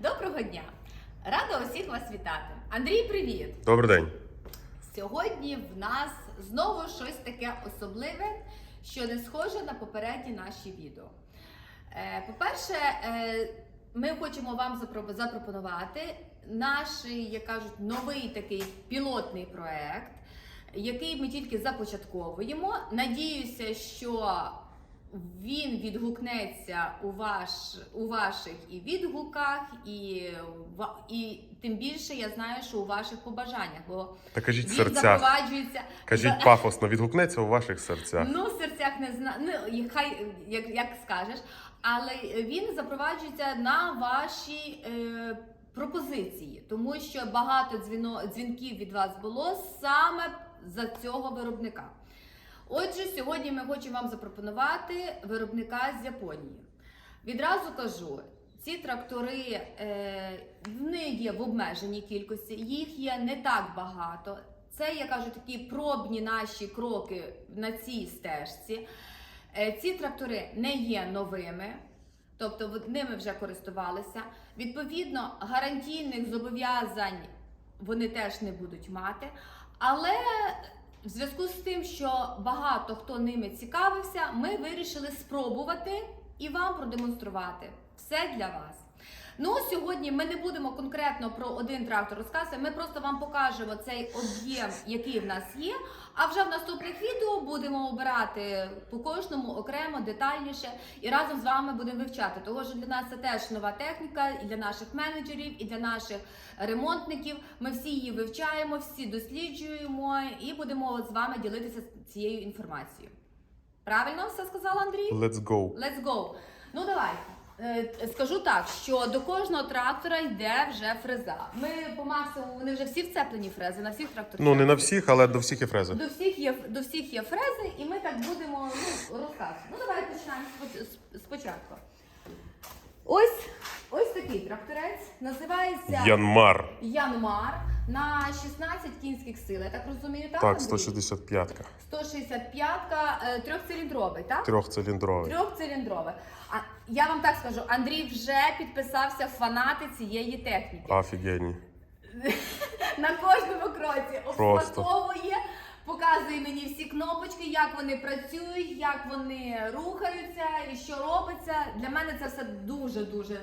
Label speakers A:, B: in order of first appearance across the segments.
A: Доброго дня! Рада усіх вас вітати. Андрій, привіт!
B: Добрий день.
A: Сьогодні в нас знову щось таке особливе, що не схоже на попередні наші відео. Е, По-перше, е, ми хочемо вам запро- запропонувати наш, як кажуть, новий такий пілотний проект, який ми тільки започатковуємо. Надіюся, що він відгукнеться у, ваш, у ваших і відгуках, і, і тим більше я знаю, що у ваших побажаннях, бо
B: Та кажіть
A: він
B: серцях.
A: запроваджується.
B: Кажіть
A: За-
B: пафосно, відгукнеться у ваших серцях.
A: Ну, в серцях не знаю. Ну, хай як, як скажеш, але він запроваджується на ваші е, пропозиції, тому що багато дзвіно, дзвінків від вас було саме за цього виробника. Отже, сьогодні ми хочемо вам запропонувати виробника з Японії. Відразу кажу, ці трактори е, вони є в обмеженій кількості, їх є не так багато. Це, я кажу, такі пробні наші кроки на цій стежці. Е, ці трактори не є новими, тобто ними вже користувалися. Відповідно, гарантійних зобов'язань вони теж не будуть мати. Але в зв'язку з тим, що багато хто ними цікавився, ми вирішили спробувати і вам продемонструвати все для вас. Ну, сьогодні ми не будемо конкретно про один трактор розказувати, ми просто вам покажемо цей об'єм, який в нас є. А вже в наступних відео будемо обирати по кожному окремо, детальніше і разом з вами будемо вивчати. Тому що для нас це теж нова техніка, і для наших менеджерів, і для наших ремонтників. Ми всі її вивчаємо, всі досліджуємо і будемо з вами ділитися цією інформацією. Правильно все сказала Андрій?
B: Let's go.
A: Let's go. Ну давайте. Е, Скажу так, що до кожного трактора йде вже фреза. Ми по максимуму вони вже всі вцеплені фрези на всіх тракторах.
B: Ну не на всіх, але до всіх є фрези.
A: До всіх є до всіх є фрези, і ми так будемо ну, розказувати. Ну давай починаємо спочатку. Ось ось такий тракторець називається
B: Янмар.
A: Янмар на 16 кінських сил. Я так розумію, так?
B: Так,
A: Андрій?
B: 165-ка.
A: 165-ка, е, трьохциліндровий, так?
B: Трьохциліндровий.
A: Трьохциліндрове. А я вам так скажу, Андрій вже підписався в фанати цієї техніки.
B: Офігенні.
A: На кожному кроці
B: Просто.
A: обслуговує, показує мені всі кнопочки, як вони працюють, як вони рухаються і що робиться. Для мене це все дуже дуже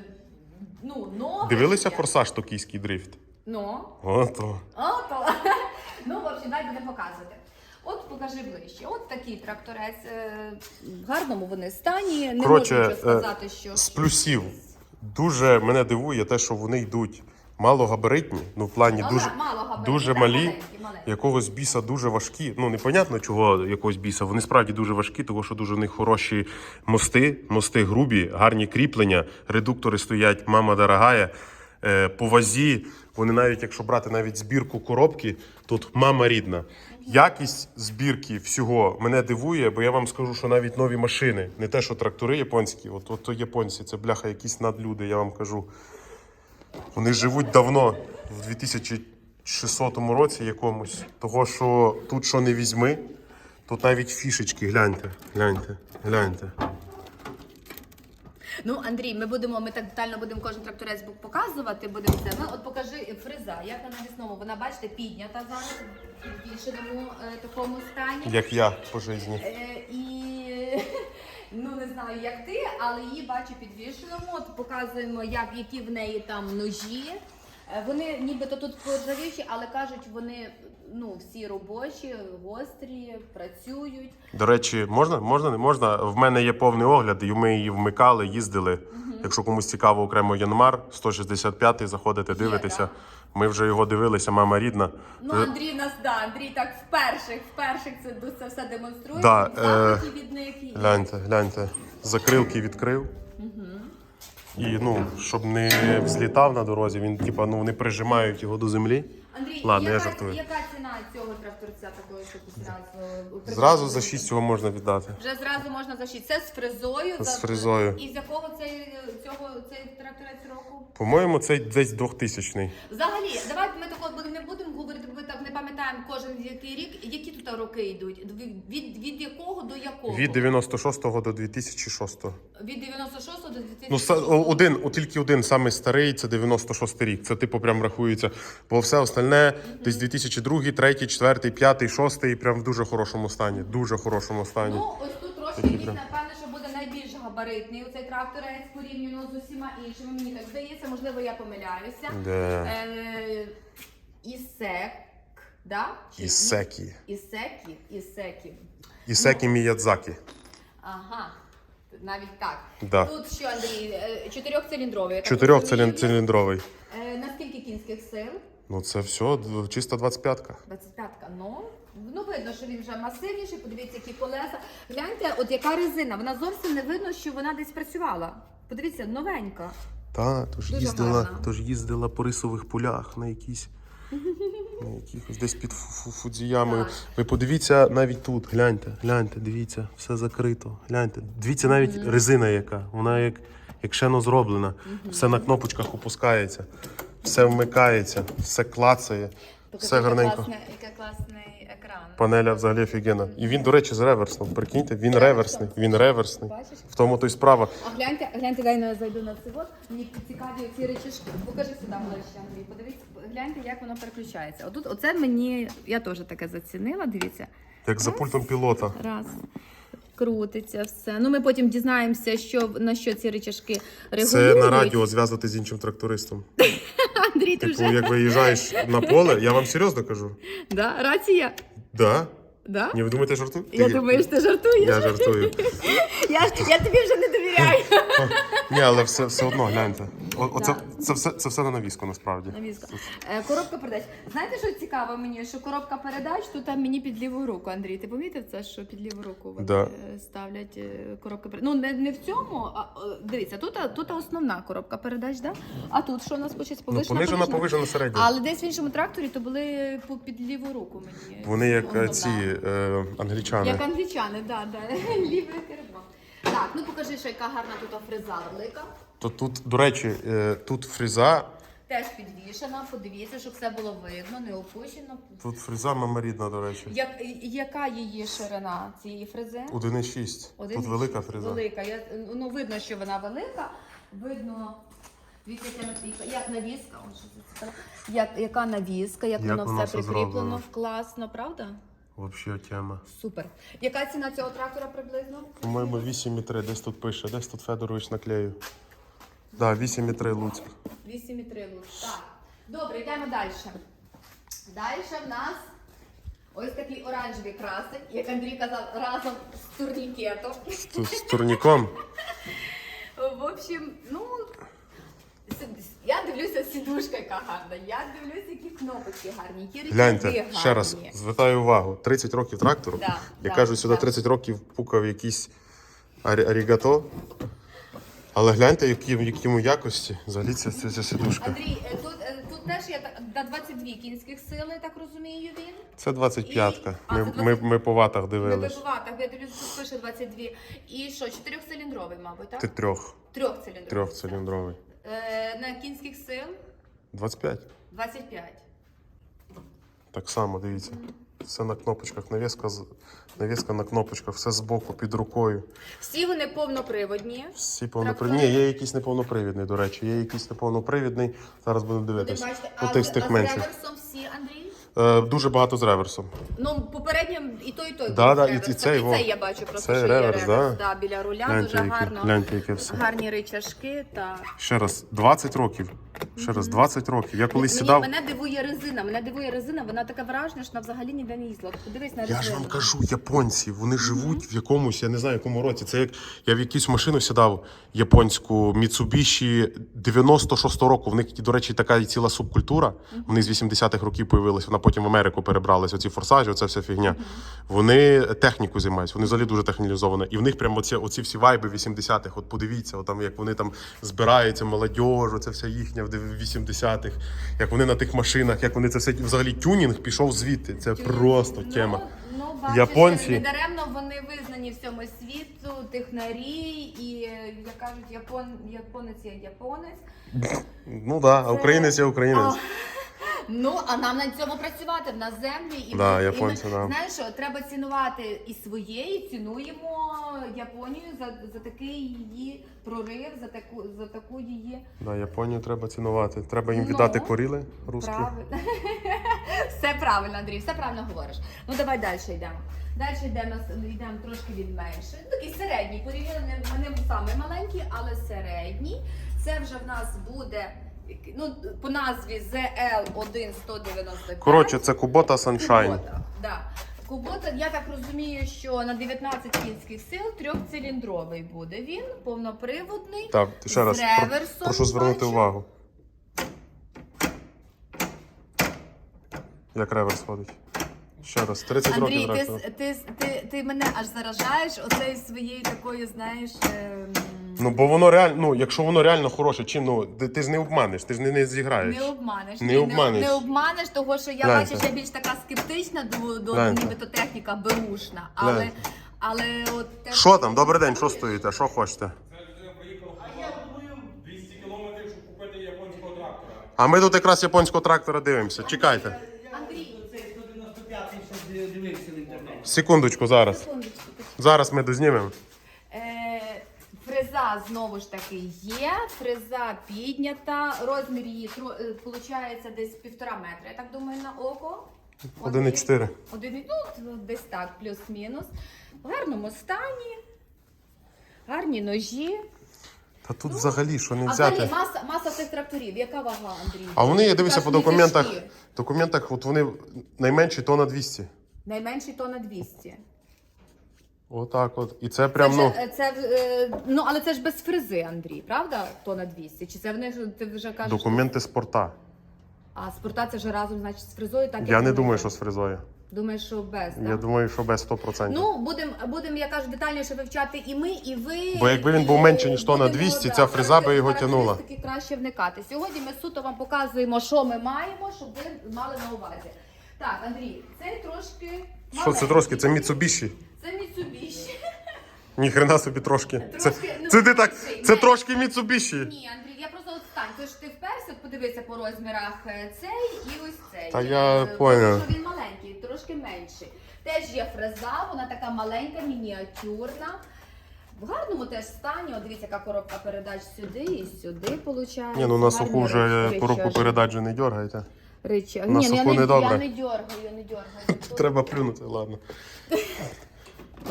A: ну нове.
B: Дивилися форсаж токійський дрифт?
A: Ну.
B: Ото.
A: Ото. Ну, в общем, дай будемо показувати. От покажи ближче. От такий тракторець. е, В гарному вони стані. Не
B: Коротше,
A: можу нічого
B: е,
A: сказати, що
B: З плюсів дуже мене дивує те, що вони йдуть малогабаритні, ну в плані
A: Ну,
B: дуже, дуже
A: так,
B: малі,
A: маленькі, маленькі.
B: якогось біса дуже важкі. Ну непонятно чого якогось біса. Вони справді дуже важкі, тому що дуже в них хороші мости, мости грубі, гарні кріплення, редуктори стоять, мама дорогая. Е, по вазі, вони навіть, якщо брати навіть збірку коробки, тут мама рідна. Якість збірки всього мене дивує, бо я вам скажу, що навіть нові машини, не те, що трактори японські, от, от то японці, це бляха якісь надлюди, я вам кажу. Вони живуть давно, в 2600 році якомусь. Того, що тут що не візьми, тут навіть фішечки, гляньте, гляньте, гляньте.
A: Ну, Андрій, ми будемо, ми так детально будемо кожен тракторець показувати. Будемо це. Ну, от покажи фреза, як на навісному. Вона, бачите, піднята зараз в підвішеному е, такому стані.
B: Як я по житті.
A: Е, і ну не знаю, як ти, але її бачу підвішеному. От показуємо, як які в неї там ножі. Е, Вони нібито тут поржавіші, але кажуть, вони ну всі робочі, гострі, працюють.
B: До речі, можна? Можна, не можна? В мене є повний огляд, і ми її вмикали, їздили. Якщо комусь цікаво окремо Янмар, 165-й, заходите, дивитеся.
A: так.
B: Ми вже його дивилися, мама рідна.
A: Ну,
B: Е,
A: Андрій нас да, Андрій так вперше, вперше це, це все демонструє.
B: Да, е,
A: від них і-
B: Гляньте, гляньте. Закрилки відкрив. І ну, щоб не взлітав на дорозі, він типа ну не прижимають його до землі.
A: Андрій,
B: Ладно, я
A: яка,
B: жартую.
A: яка ціна цього тракторця такої, щоб зразу
B: Зразу за 6 його можна віддати.
A: Вже зразу можна за 6. Це з фрезою.
B: З
A: за-
B: фрезою.
A: І з якого цей, цього, цей тракторець року?
B: По-моєму, це десь 2000-й.
A: Взагалі, давайте ми такого будемо- не будемо говорити, бо ви так не пам'ятаємо кожен який рік. Які тут роки йдуть? Від, від, від якого до якого?
B: Від 96 до 2006.
A: Від 96 до 2006.
B: Ну, са- о- один, о, тільки один самий старий це 96 рік. Це типу прям рахується. Бо все остальне десь 2002, 3, 4, 5, 6 прям в дуже хорошому стані. Дуже хорошому стані.
A: Ну, ось тут трошки
B: Такі прям.
A: напевно, що буде найбільш габаритний оцей тракторець порівняно з усіма іншими. Мені так здається, можливо, я помиляюся.
B: Де?
A: Е, Ісек, да? Чи
B: Ісекі.
A: Ісекі, Ісекі.
B: Ісекі Міядзакі.
A: Ага, навіть так.
B: Да.
A: Тут що, Андрій, е, чотирьохциліндровий. я так
B: Чотирьохцилін-
A: розумію.
B: циліндровий.
A: Е, На скільки кінських сил?
B: Ну це все чисто 25-ка.
A: 25-ка. Ну, ну видно, що він вже масивніший. Подивіться, які колеса. Гляньте, от яка резина. Вона зовсім не видно, що вона десь працювала. Подивіться, новенька.
B: Та, то ж
A: Дуже
B: їздила, то ж їздила по рисових полях на якісь. На якихось десь під Фу- Фу- Фудзіямою.
A: Так.
B: Ви подивіться навіть тут, гляньте, гляньте, дивіться, все закрито. Гляньте. Дивіться навіть резина яка. Вона як, як шено зроблена. Все на кнопочках опускається, все вмикається, все клацає, все гарненько.
A: Який класний екран.
B: Панеля взагалі офігенна. І він, до речі, з реверсом. Прикиньте, він реверсний. Він реверсний.
A: Бачиш?
B: В тому то й справа.
A: А гляньте, гляньте, дай я зайду на цей от. Мені цікаві ці речашки. Покажи сюди ближче, Андрій. Подивіться, гляньте, як воно переключається. Отут, оце мені, я теж таке зацінила, дивіться.
B: Як за пультом пілота.
A: Раз. Крутиться все. Ну ми потім дізнаємося, що на що ці речашки регулюють.
B: Це на радіо зв'язати з іншим трактористом.
A: Андрій, ти
B: Типу,
A: вже
B: як виїжджаєш на поле, я вам серйозно кажу.
A: да? рація?
B: Да?
A: Да?
B: Ні, ви думаєте, жартую?
A: Я думаю, що ти жартуєш.
B: Я жартую.
A: Я, я тобі вже не.
B: Ні, але все, все одно гляньте. О, оце, це, все, це все на навіску насправді.
A: Навіска. Е, Коробка передач. Знаєте, що цікаво мені? Що коробка передач тут там мені під ліву руку. Андрій, ти помітив це, що під ліву руку вони
B: Да.
A: е, ставлять е, коробки передач? Ну не, не в цьому, а е, дивіться, тут, тут основна коробка передач, да? А тут що у нас почать
B: Ну,
A: повишена?
B: понижена,
A: понижена?
B: повижена середня.
A: Але десь в іншому тракторі то були по- під ліву руку мені.
B: Вони як е,
A: Основна.
B: ці е, англічани.
A: Як англічани, да, да. ліве кермо. Так, ну покажи, що яка гарна тут фреза велика.
B: То тут, до речі, е, тут фріза,
A: Теж підвішена, подивіться, щоб все було видно, не опущено.
B: тут фріза меморідна, до речі.
A: Як, яка її ширина цієї фрези?
B: 1,6.
A: Один
B: Тут велика фріза.
A: Велика. Я, ну, видно, що вона велика. Видно, дивіться, як навіска. О, що це? Як, яка навіска, як,
B: Як
A: воно
B: воно
A: все
B: все
A: прикріплено,
B: зроблено.
A: класно, правда?
B: Взагалі тема.
A: Супер. Яка ціна цього трактора приблизно?
B: По-моєму, 8,3, десь тут пише, десь тут Федорович наклеїв. Так, да, 8,3 Луцьк.
A: 8,3 луч. Так. Добре, йдемо далі. Далі в нас ось такий оранжевий красень, як Андрій казав, разом з турнікетом.
B: Тут з турніком.
A: В общем, ну. Я дивлюся, сідушка яка гарна. Я дивлюся, які кнопочки гарні, які речі
B: Гляньте,
A: гарні.
B: ще раз звертаю увагу. 30 років трактору.
A: Да,
B: Я
A: да,
B: кажу, сюди
A: да.
B: 30 років пукав якийсь арі- арігато. Але гляньте, які, якому якості взагалі ця, ця, ця сидушка.
A: Андрій, е, тут, е, тут теж є на 22 кінських сили, так розумію він.
B: Це 25-ка.
A: І-
B: Ми,
A: це
B: ми,
A: 20.
B: ми по ватах
A: Не
B: дивились.
A: вибивати, я дивлюся, тут пише 22. І що, чотирьохциліндровий, мабуть, так?
B: Ти трьох.
A: Трьохциліндровий.
B: Трьохциліндровий.
A: Е, на кінських сил
B: 25.
A: 25.
B: Так само, дивіться. Все на кнопочках. Навіска, з- навіска на кнопочках, все збоку, під рукою.
A: Всі вони повноприводні.
B: Всі повнопривідні. Ні, є якийсь неповнопривідний, до речі. Є якийсь неповнопривідний. Зараз будемо
A: Ви
B: дивитися.
A: бачите, а,
B: тих з
A: з-
B: тих
A: а з
B: менших.
A: реверсом всі, Андрій?
B: Е, дуже багато з реверсом.
A: Ну, той, той.
B: Да,
A: був
B: да,
A: реверс.
B: і- і цей, во.
A: я бачу просто,
B: Це
A: що
B: реверс,
A: є
B: да?
A: реверс. Да, біля руля,
B: Гляньте,
A: дуже гарно.
B: гляньте, яке все.
A: Гарні речашки та
B: Ще раз, 20 років. Ще раз, 20 років. Я колись
A: Мені,
B: сідав.
A: Мене дивує резина, мене дивує резина, вона така вражена, що вона взагалі ніде не їздила. Подивись на резину.
B: Я ж вам кажу, японці, вони живуть в якомусь, я не знаю, якому році. Це як я в якусь машину сідав японську Mitsubishi 96-го року. В них, до речі, така і ціла субкультура. Вони з 80-х років появилися, вона потім в Америку перебралась. Оці форсажі, оця вся фігня. Вони техніку займаються, вони взагалі дуже технологізовані. І в них прямо оці, оці всі вайби 80-х. От подивіться, от там, як вони там збираються, молодіж, оце вся їхня в 80-х, як вони на тих машинах, як вони це все взагалі тюнінг пішов звідти. Це просто
A: Ну,
B: тема.
A: Ну, бачиш,
B: Японці-
A: не даремно вони визнані всьому світу, технарі, і як кажуть, япон, японець є японець.
B: Ну так, да, це... українець є українець.
A: Ну, а нам на цьому працювати в нас землі і
B: Да,
A: ми-
B: японці,
A: і ми,
B: да.
A: знаєш що, треба цінувати і своє, і цінуємо Японію за, за такий її прорив, за таку за таку її
B: Да, Японію треба цінувати. Треба їм
A: Ну,
B: віддати коріли русські.
A: правильно. все правильно, Андрій, все правильно говориш. Ну давай далі йдемо. Далі йдемо йдемо трошки від менше. Ну, такий середній, порівняно не, не самий маленький, але середній. Це вже в нас буде. Ну, по назві ZL1195.
B: Коротше, це Кубота Sunshine.
A: Кубота, да. Кубота, я так розумію, що на 19 кінських сил трьохциліндровий буде він, повноприводний.
B: Так, ще раз
A: З
B: про-
A: реверсом,
B: прошу звернути
A: бачу.
B: увагу. Як реверс ходить. Ще раз, 30
A: Андрій,
B: років
A: ти, ти, ти, ти мене аж заражаєш оцею своєю такою, знаєш. ем,
B: Ну, бо воно реально, ну, якщо воно реально хороше, чи ну, ти, ти ж не обманеш, ти ж не, не зіграєш.
A: Не обманеш.
B: Не
A: Ні,
B: обманеш.
A: Не, обманеш, того що я
B: Гляньте.
A: бачу, що я більш така скептична до, до нібито техніка берушна. Але,
B: Гляньте.
A: але от те,
B: Що там? Добрий день, що стоїте? Що хочете?
C: А я думаю, 200 кілометрів, щоб купити японського трактора.
B: А ми тут якраз японського трактора дивимося. Чекайте.
A: Андрій,
C: Цей 195 щоб дивився в інтернеті.
B: Секундочку, зараз.
A: секундочку.
B: Зараз ми дознімемо.
A: Е, фреза знову ж таки є. Фреза піднята. Розмір її виходить десь півтора метра. Я так думаю, на око.
B: 1,4.
A: Один, ну, десь так, плюс-мінус. В гарному стані. Гарні ножі.
B: Та тут взагалі що не
A: А взагалі
B: взяти.
A: маса, маса цих тракторів. Яка вага, Андрій?
B: А вони, я дивився по документах. документах, от вони найменші тонна 200.
A: Найменший то на 200.
B: Отак от. І це
A: Це
B: прям, ну.
A: е, це, е, ну, але це ж без фрези, Андрій, правда? То на 200? Чи це вони ж- ти вже кажеш?
B: Документи спорта.
A: А спорта це вже разом, значить, з фрезою, так
B: Я не думаю, що з фрезою.
A: Думаєш, що без,
B: Я
A: так?
B: думаю, що без 100%.
A: Ну, будемо, будем, я кажу, детальніше вивчати і ми, і ви.
B: Бо якби він був менше, ніж тонна
A: будемо,
B: 200,
A: да,
B: ця фреза би його
A: характеристики
B: тягнула.
A: краще вникати. Сьогодні ми суто вам показуємо, що ми маємо, щоб ви мали на увазі. Так, Андрій, це трошки.
B: що це
A: маленький.
B: трошки? Це Mitsubishi.
A: Це Mitsubishi.
B: Ніхрена собі трошки. Це,
A: Трошки, ну,
B: це ти так. Це
A: менший.
B: трошки Mitsubishi.
A: Ні, Андрій, я просто от стань. Ти ж ти вперся, от подивися по розмірах е, цей і ось цей.
B: Та я
A: Е,
B: поняв.
A: тому що Він маленький, трошки менший. Теж є фреза, вона така маленька, мініатюрна. В гарному теж стані. От дивіться, яка коробка передач сюди і сюди виходить.
B: Ні, ну на суху вже коробку передач же не дергайте.
A: Речі.
B: на
A: Ні, ну, я
B: суху
A: не,
B: не добре.
A: я не дергаю, не дергаю.
B: Треба плюнути, ладно.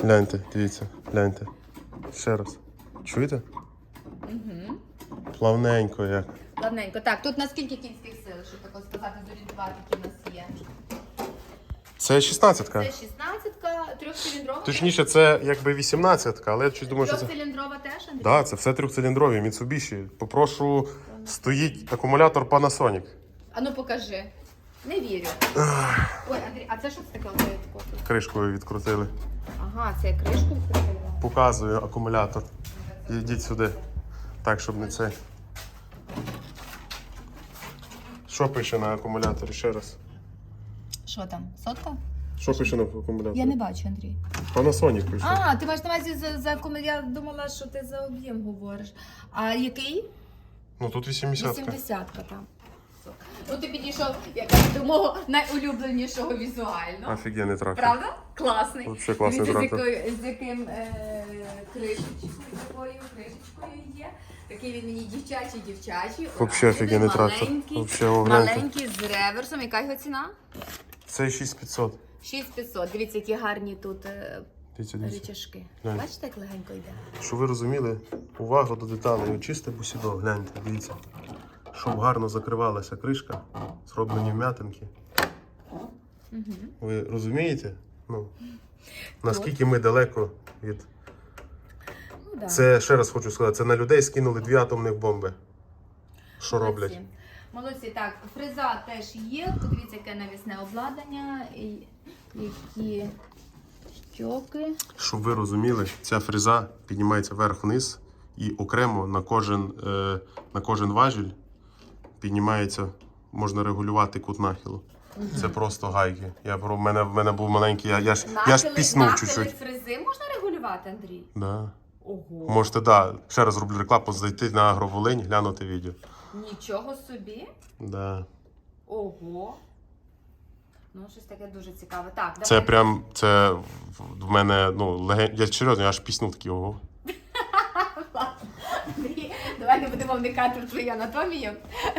B: Гляньте, дивіться, гляньте. Ще раз. Чуєте?
A: Угу.
B: Плавненько як.
A: Ладненько. Так, тут на скільки кінських сил, щоб тако сказати, зорієнтувати, які в нас є.
B: Це 16 ка
A: Це 16-ка, трьохциліндрова.
B: Точніше, це якби 18 але я щось думаю, що це.
A: Трьохциліндрова теж, Андрій?
B: Так, да, це все трьохциліндрові, Mitsubishi. Попрошу, стоїть акумулятор Panasonic.
A: А ну покажи. Не вірю. Ой, Андрій, а це що це таке?
B: Кришкою відкрутили.
A: Ага, це я кришку відкрила.
B: Показую акумулятор. Йдіть сюди. Так, щоб не цей. Що пише на акумуляторі ще раз?
A: Що там? Сотка?
B: Що пише на акумуляторі?
A: Я не бачу, Андрій.
B: Panasonic пише.
A: А, ти маєш на увазі за, за кому я думала, що ти за об'єм говориш. А який?
B: Ну тут 80
A: 80-ка там. Ну ти підійшов якраз до мого найулюбленішого візуально.
B: Офігенний трактор.
A: Правда? Класний.
B: Вообще класний
A: Дивіться,
B: трактор.
A: З, якою, з яким е, кришечкою, такою кришечкою є. Такий він мені дівчачий, дівчачий.
B: Вообще офігенний трактор.
A: Маленький,
B: Вообще, о, гляньте.
A: маленький з реверсом. Яка його ціна?
B: Це 6500.
A: 6500. Дивіться, які гарні тут е,
B: Дивіться, дивіться.
A: рычажки.
B: Глянь.
A: Бачите, як легенько йде?
B: Щоб ви розуміли, увагу до деталей. Чисте бусідо, гляньте, дивіться. Щоб гарно закривалася кришка, зроблені вм'ятинки. Ви розумієте? Ну, наскільки ми далеко від.
A: Ну.
B: Це ще раз хочу сказати, це на людей скинули дві атомних бомби. Що роблять?
A: Молодці, так, фреза теж є. Подивіться, яке навісне обладнання, які щоки.
B: Щоб ви розуміли, ця фреза піднімається вверх-вниз і окремо на кожен, е, на кожен важіль піднімається, можна регулювати кут нахилу. Це просто гайки. Я про в мене в мене був маленький, я, я ж я ж піснув чуть-чуть.
A: фрези можна регулювати, Андрій?
B: Да.
A: Ого.
B: Можете, да, ще раз роблю рекламу, зайти на Агроволинь, глянути відео.
A: Нічого собі.
B: Да.
A: Ого. Ну, щось таке дуже цікаве. Так,
B: Це прям це в- мене ну леген... Я серйозно, я аж піснув такий ого.
A: Давай не будемо вникати в твою анатомію,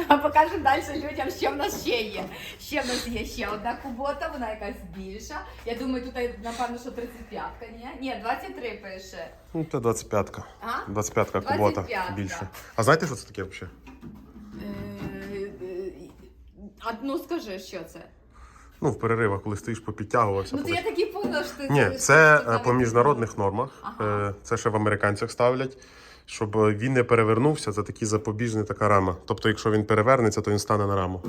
A: а покажемо далі людям, що в нас ще є. Ще в нас є ще одна кубота, вона якась більша. Я думаю, тут напевно, що 35-ка, ні? Ні, 23 пише.
B: Ну, це 25-ка.
A: А?
B: 25-ка кубота
A: 25-ка.
B: більше. А знаєте, що це таке взагалі?
A: Е, е, А ну скажи, що це?
B: Ну, в переривах, коли стоїш попідтягувався.
A: Ну, то я таки поняла, що ти
B: Ні, це е, по міжнародних нормах.
A: Ага.
B: Е, Це ще в американцях ставлять. Щоб е, він не перевернувся, це такий запобіжний така рама. Тобто, якщо він перевернеться, то він стане на раму.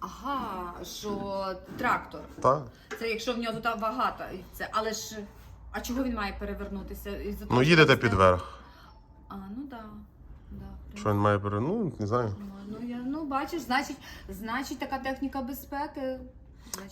A: Ага, що трактор.
B: Так.
A: Це якщо в нього тут багато. Це, але ж. А чого він має перевернутися? Із-за того,
B: Ну,
A: що
B: їдете
A: це-
B: під верх.
A: А, ну да. да
B: Що він має пере... Ну, не знаю.
A: Ну, ну, я, ну, бачиш, значить, значить, така техніка безпеки.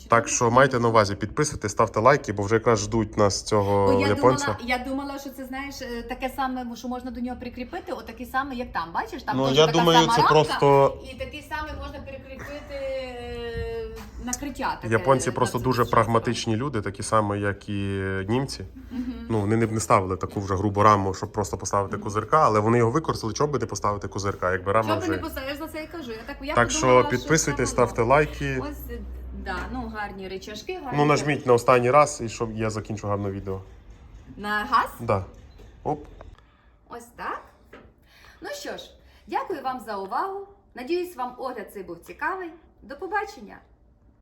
B: Так що майте на увазі, підписуйтесь, ставте лайки, бо вже якраз ждуть нас цього
A: Бо я
B: японця.
A: думала, я думала, що це знаєш е, таке саме, що можна до нього прикріпити, отакий самий, як там. Бачиш, там
B: Ну
A: теж
B: я
A: така
B: думаю,
A: сама
B: це
A: рамка,
B: просто
A: і такий самий можна перекріпити е, накриття. Таке,
B: японці просто
A: на
B: дуже прагматичні люди, такі самі, як і німці.
A: Мгм.
B: Ну вони не не ставили таку вже грубу раму, щоб просто поставити козирка, але вони його використали, щоб би не поставити козирка, якби рама
A: Що би не поставиш, за це і кажу. Я так, я
B: Так
A: подумала,
B: що підписуйтесь, ставте лайки.
A: Ось, е, да, ну гарні речашки, гарні.
B: Ну нажміть на останній раз, і щоб я закінчу гарне відео.
A: На газ.
B: Да. Оп.
A: Ось так. Ну що ж, дякую вам за увагу. Надіюсь, вам огляд цей був цікавий. До побачення!